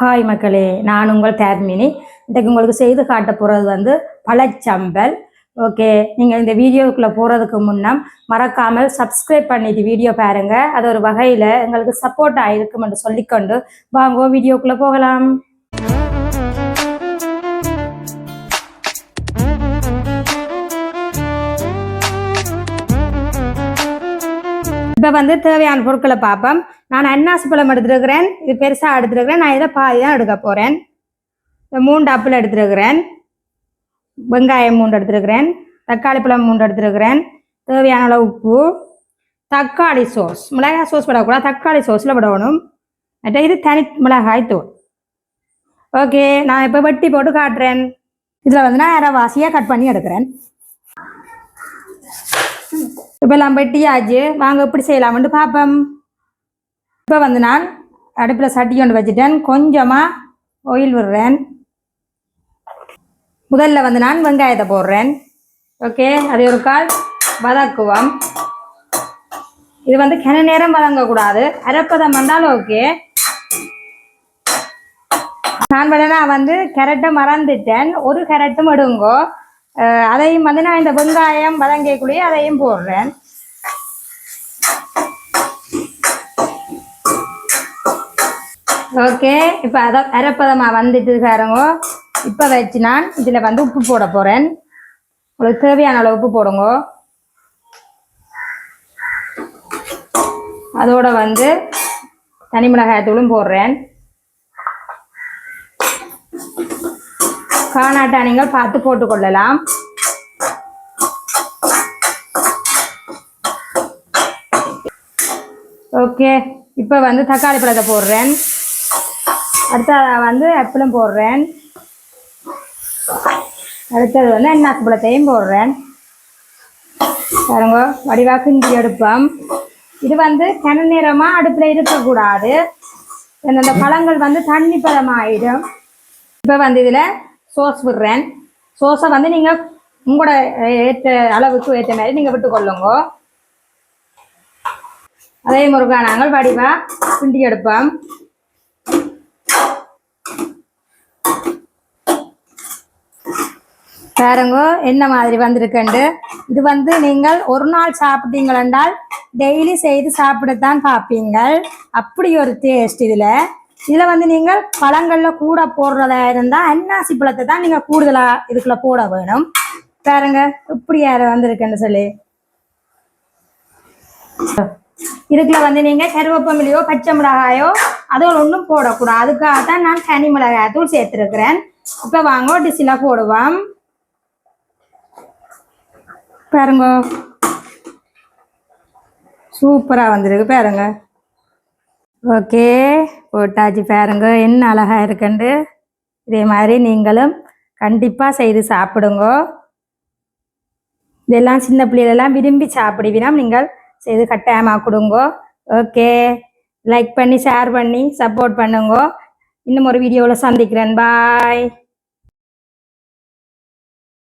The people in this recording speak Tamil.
ஹாய் மக்களே. நான் உங்கள் தேர்மினி இன்றைக்கு உங்களுக்கு செய்து காட்ட போகிறது வந்து பழச்சம்பல். ஓகே நீங்கள் இந்த வீடியோக்குள்ளே போகிறதுக்கு முன்னம் மறக்காமல் சப்ஸ்கிரைப் பண்ணிட்டு வீடியோ பாருங்கள் அது ஒரு வகையில் எங்களுக்கு சப்போர்ட்டாக ஆகிருக்கும் என்று சொல்லிக்கொண்டு வாங்க வீடியோக்குள்ளே போகலாம். இப்போ வந்து தேவையான பொருட்களை பார்ப்போம். நான் அன்னாசி பழம் எடுத்துருக்கிறேன். இது பெருசாக எடுத்துருக்கிறேன். நான் இதை பாதி தான் எடுக்க போகிறேன் இந்த மூன்று அப்பிள் எடுத்துருக்கிறேன். வெங்காயம் மூன்று எடுத்துருக்கிறேன். தக்காளி பழம் மூன்று எடுத்துருக்கிறேன். தேவையான அளவு உப்பு. தக்காளி சோஸ் மிளகாய் சோஸ் விடக்கூடாது. தக்காளி சோஸில் விடணும். மற்ற இது தனி மிளகாய் தூள். ஓகே நான் இப்போ வெட்டி போட்டு காட்டுறேன். இதில் வந்து நான் அரைவாசியாக கட் பண்ணி எடுக்கிறேன். இப்போல்லாம் வெட்டியாச்சு வாங்க எப்படி செய்யலாம்னு பார்ப்போம். இப்போ வந்து நான் அடுப்பில் சட்டி கொண்டு வச்சுட்டேன். கொஞ்சமாக ஆயில் விடுறேன். முதல்ல வந்து நான் வெங்காயத்தை போடுறேன். ஓகே அது ஒரு கால் வதக்குவோம். இது வந்து கிண நேரம் வதங்கக்கூடாது. அரைப்பதம் வந்தாலும் ஓகே நான் வேணா வந்து கேரட்டை மறந்துட்டேன். ஒரு கேரட்டும் எடுங்கோ. அதையும் வந்து நான் இந்த வெங்காயம் வதங்கக்குள்ளேயே அதையும் போடுறேன். ஓகே இப்போ அதை அரைப்பதமாக வந்துட்டு பாருங்க. இப்போ வச்சு நான் இதில் வந்து உப்பு போட போகிறேன் உங்களுக்கு தேவையான அளவு உப்பு போடுங்க. அதோட வந்து தனி மிளகாய் தூளும் போடுறேன். காணாட்டா நீங்கள் பார்த்து போட்டுக்கொள்ளலாம் ஓகே இப்போ வந்து தக்காளி பழத்தை போடுறேன். அடுத்ததாக வந்து ஆப்பிளும் போடுறேன். அடுத்தது வந்து அன்னாசி பழத்தையும் போடுறேன். பாருங்க வடிவாக கிண்டி எடுப்போம். இது வந்து கன நேரமாக அடுப்பில் இருக்கக்கூடாது. அந்த பழங்கள் வந்து தண்ணி பழமாயிடும் இப்போ வந்து இதில் சோஸ் விடுறேன். சோஸை வந்து நீங்கள் உங்களோட ஏற்ற அளவுக்கு ஏற்ற மாதிரி நீங்கள் விட்டுக்கொள்ளுங்க. அதே முருகா நாங்கள் வடிவாக பிண்டி எடுப்போம். பாருங்க என்ன மாதிரி வந்திருக்குண்டு. இது வந்து நீங்கள் ஒரு நாள் சாப்பிட்டீங்கள் என்றால் டெய்லி செய்து சாப்பிடத்தான் பார்ப்பீங்கள். அப்படி ஒரு டேஸ்ட் இதில். இதில் வந்து நீங்கள் பழங்களில் கூட போடுறதா இருந்தால் அன்னாசி பழத்தை தான் நீங்கள் கூடுதலாக இதுக்குள்ள போட வேணும். பாருங்க இப்படி யார் வந்திருக்குன்னு சொல்லி. இதுக்குள்ள வந்து நீங்க கருவேப்பமிலையோ பச்சை மிளகாயோ அதோட ஒன்றும் போடக்கூடாது. அதுக்காக தான் நான் தனி மிளகாய் தூள் சேர்த்துருக்கிறேன். இப்போ வாங்க டிஷ்ஷில் போடுவோம். பாருங்க. சூப்பராக வந்திருக்கு பாருங்க. ஓகே போட்டாச்சு பாருங்க என்ன அழகாக இருக்குண்டு. இதே மாதிரி நீங்களும் கண்டிப்பாக செய்து சாப்பிடுங்க. இதெல்லாம் சின்ன பிள்ளைகளெல்லாம் விரும்பி சாப்பிடுவினா நீங்கள் செய்து கட்டாயமாக கொடுங்க. ஓகே லைக் பண்ணி ஷேர் பண்ணி சப்போர்ட் பண்ணுங்க. இன்னும் ஒரு வீடியோவில் சந்திக்கிறேன். பாய்